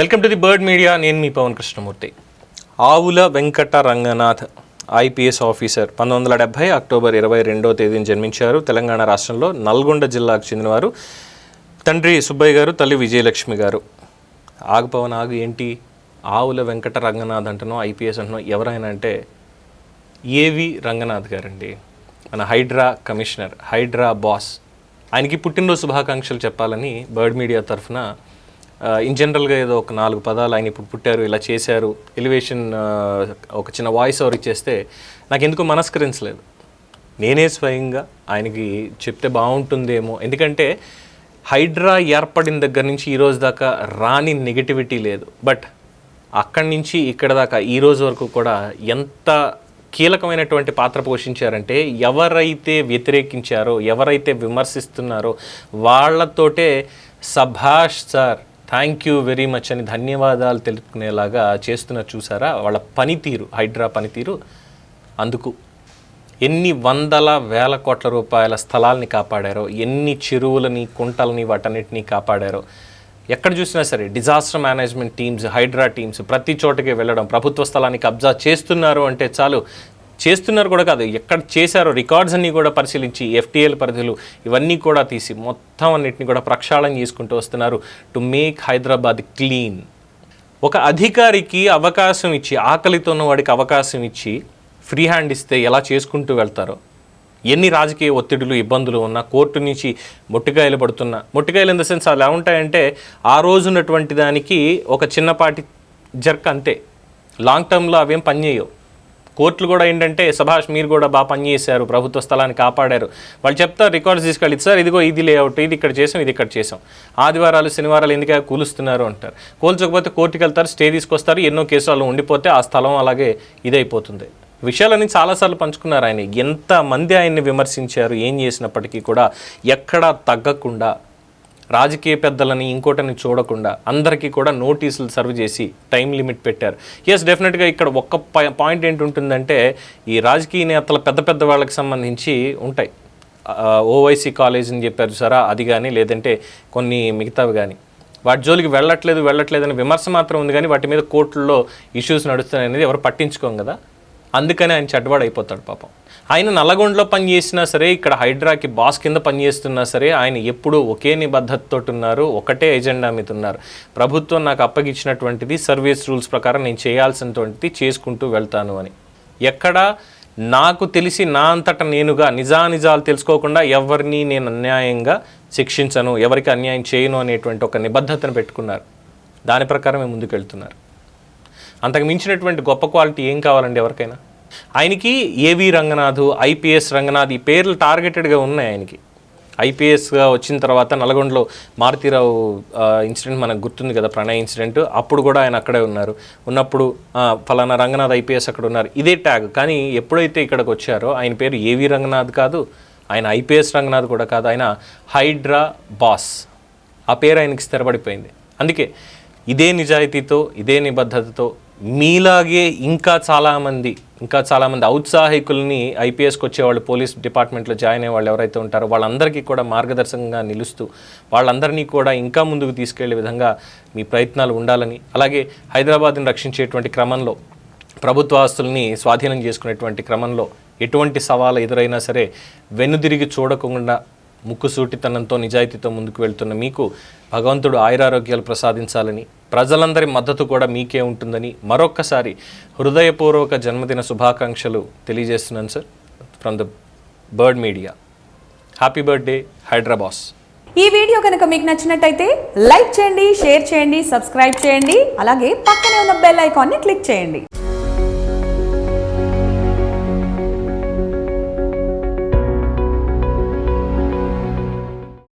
Welcome to the Bird Media. నేను మీ పవన్ కృష్ణమూర్తి. ఆవుల వెంకట రంగనాథ్ ఐపీఎస్ ఆఫీసర్ పంతొమ్మిది వందల డెబ్బై అక్టోబర్ ఇరవై రెండో తేదీన జన్మించారు. తెలంగాణ రాష్ట్రంలో నల్గొండ జిల్లాకు చెందినవారు. తండ్రి సుబ్బయ్య గారు తల్లి విజయలక్ష్మి గారు. ఆగు పవన్ ఆగు ఏంటి? ఆవుల వెంకట రంగనాథ్ అంటున్నాం ఐపీఎస్ అంటున్నాం ఎవరైనా అంటే ఏవి రంగనాథ్ గారండి? మన హైడ్రా కమిషనర్ హైడ్రా బాస్. ఆయనకి పుట్టినరోజు శుభాకాంక్షలు చెప్పాలని బర్డ్ మీడియా తరఫున ఇన్ జనరల్గా ఏదో ఒక నాలుగు పదాలు ఆయన ఇప్పుడు పుట్టారు ఇలా చేశారు. ఎలివేషన్ ఒక చిన్న వాయిస్ ఓవర్ ఇచ్చేస్తే నాకు ఎందుకు మనస్కరించలేదు. నేనే స్వయంగా ఆయనకి చెప్తే బాగుంటుందేమో. ఎందుకంటే హైడ్రా ఏర్పడిన దగ్గర నుంచి ఈరోజు దాకా రాని నెగిటివిటీ లేదు. బట్ అక్కడి నుంచి ఇక్కడ దాకా ఈ రోజు వరకు కూడా ఎంత కీలకమైనటువంటి పాత్ర పోషించారంటే ఎవరైతే వ్యతిరేకించారో ఎవరైతే విమర్శిస్తున్నారో వాళ్ళతోటే సభాష్ sir thank you very much అని ధన్యవాదాలు తెలుపుకునేలాగా చేస్తున్నారు చూసారా? వాళ్ళ పనితీరు హైడ్రా పనితీరు అందుకు. ఎన్ని వందల వేల కోట్ల రూపాయల స్థలాల్ని కాపాడారో ఎన్ని చెరువులని కుంటలని వాటన్నిటిని కాపాడారో. ఎక్కడ చూసినా సరే disaster management teams HYDRAA teams ప్రతి చోటకి వెళ్ళడం ప్రభుత్వ స్థలాన్ని కబ్జా చేస్తున్నారు అంటే చాలు. చేస్తున్నారు కూడా కాదు. ఎక్కడ చేశారో రికార్డ్స్ అన్నీ కూడా పరిశీలించి ఎఫ్టీఎల్ పరిధులు ఇవన్నీ కూడా తీసి మొత్తం అన్నింటిని కూడా ప్రక్షాళన చేసుకుంటూ వస్తున్నారు టు మేక్ హైదరాబాద్ క్లీన్ ఒక అధికారికి అవకాశం ఇచ్చి ఆకలితో వాడికి అవకాశం ఇచ్చి ఫ్రీ హ్యాండ్ ఇస్తే ఎలా చేసుకుంటూ వెళ్తారో ఎన్ని రాజకీయ ఒత్తిడులు ఇబ్బందులు ఉన్నా కోర్టు నుంచి మొట్టికాయలు పడుతున్నా మొట్టికాయలు ఇన్ ద సెన్స్ అలా ఉంటాయంటే ఆ రోజు ఉన్నటువంటి దానికి ఒక చిన్నపాటి జర్క్ అంతే. లాంగ్ టర్మ్లో అవేం పనిచేయవు. కోర్టులు కూడా ఏంటంటే సభాష్ మీరు కూడా బాగా పనిచేశారు ప్రభుత్వ స్థలాన్ని కాపాడారు. వాళ్ళు చెప్తారు రికార్డ్స్ తీసుకెళ్ళి సార్ ఇదిగో ఇది లేఅవుట్ ఇది ఇక్కడ చేసాం ఇది ఇక్కడ చేసాం. ఆదివారాలు శనివారాలు ఎందుక కూలుస్తున్నారు? అంటారు. కూల్చకపోతే కోర్టుకి వెళ్తారు స్టే తీసుకొస్తారు ఎన్నో కేసులు ఉండిపోతే ఆ స్థలం అలాగే ఇదైపోతుంది. విషయాలని చాలాసార్లు పంచుకున్నారు ఆయన. ఎంతమంది ఆయన్ని విమర్శించారు ఏం చేసినప్పటికీ కూడా ఎక్కడా తగ్గకుండా రాజకీయ పెద్దలని ఇంకోటని చూడకుండా అందరికీ కూడా నోటీసులు సర్వ్ చేసి టైం లిమిట్ పెట్టారు. ఎస్ డెఫినెట్గా ఇక్కడ ఒక్క పాయింట్ ఏంటి ఉంటుందంటే ఈ రాజకీయ నేతల పెద్ద పెద్ద వాళ్ళకి సంబంధించి ఉంటాయి. ఓవైసీ కాలేజ్ అని చెప్పారు సరా అది కానీ లేదంటే కొన్ని మిగతావి కానీ వాటి జోలికి వెళ్ళట్లేదు వెళ్ళట్లేదు అనే విమర్శ మాత్రం ఉంది కానీ వాటి మీద కోర్టుల్లో ఇష్యూస్ నడుస్తున్నాయి అనేది ఎవరు పట్టించుకోం కదా. అందుకని ఆయన చెడ్డవాడు అయిపోతాడు పాపం. ఆయన నల్లగొండలో పనిచేసినా సరే ఇక్కడ హైడ్రాకి బాస్ కింద పనిచేస్తున్నా సరే ఆయన ఎప్పుడూ ఒకే నిబద్ధతతో ఉన్నారు ఒకటే ఎజెండా మీద ఉన్నారు ప్రభుత్వం నాకు అప్పగించినటువంటిది సర్వీస్ రూల్స్ ప్రకారం నేను చేయాల్సినటువంటిది చేసుకుంటూ వెళ్తాను అని. ఎక్కడ నాకు తెలిసి నా అంతట నేనుగా నిజానిజాలు తెలుసుకోకుండా ఎవరిని నేను అన్యాయంగా శిక్షించను ఎవరికి అన్యాయం చేయను అనేటువంటి ఒక నిబద్ధతను పెట్టుకున్నారు. దాని ప్రకారమే ముందుకెళ్తున్నారు. అంతకు మించినటువంటి గొప్ప క్వాలిటీ ఏం కావాలండి ఎవరికైనా? ఆయనకి ఏవి రంగనాథ్ ఐపీఎస్ రంగనాథ్ ఈ పేర్లు టార్గెటెడ్గా ఉన్నాయి ఆయనకి. ఐపీఎస్గా వచ్చిన తర్వాత నల్గొండలో మారుతీరావు ఇన్సిడెంట్ మనకు గుర్తుంది కదా ప్రణయ్ ఇన్సిడెంట్. అప్పుడు కూడా ఆయన అక్కడే ఉన్నారు. ఉన్నప్పుడు ఫలానా రంగనాథ్ ఐపీఎస్ అక్కడ ఉన్నారు. ఇదే ట్యాగ్. కానీ ఎప్పుడైతే ఇక్కడికి వచ్చారో ఆయన పేరు ఏవి రంగనాథ్ కాదు ఆయన ఐపీఎస్ రంగనాథ్ కూడా కాదు ఆయన హైడ్రా బాస్. ఆ పేరు ఆయనకి స్థిరపడిపోయింది. అందుకే ఇదే నిజాయితీతో ఇదే నిబద్ధతతో మీలాగే ఇంకా చాలామంది ఇంకా చాలామంది ఔత్సాహికుల్ని ఐపీఎస్కి వచ్చేవాళ్ళు పోలీస్ డిపార్ట్మెంట్లో జాయిన్ అయ్యే వాళ్ళు ఎవరైతే ఉంటారో వాళ్ళందరికీ కూడా మార్గదర్శకంగా నిలుస్తూ వాళ్ళందరినీ కూడా ఇంకా ముందుకు తీసుకెళ్ళే విధంగా మీ ప్రయత్నాలు ఉండాలని అలాగే హైదరాబాద్ని రక్షించేటువంటి క్రమంలో ప్రభుత్వ ఆస్తుల్ని స్వాధీనం చేసుకునేటువంటి క్రమంలో ఎటువంటి సవాలు ఎదురైనా సరే వెనుదిరిగి చూడకుండా ముక్కుసూటితనంతో నిజాయితీతో ముందుకు వెళ్తున్న మీకు భగవంతుడు ఆయురారోగ్యాలు ప్రసాదించాలని ప్రజలందరి మద్దతు కూడా మీకే ఉంటుందని మరొక్కసారి హృదయపూర్వక జన్మదిన శుభాకాంక్షలు తెలియజేస్తున్నాను sir. From the Bird Media happy birthday Hyderabad ఈ వీడియో కనుక మీకు నచ్చినట్టయితే లైక్ చేయండి షేర్ చేయండి సబ్స్క్రైబ్ చేయండి అలాగే పక్కనే ఉన్న బెల్ ఐకాన్ని క్లిక్ చేయండి.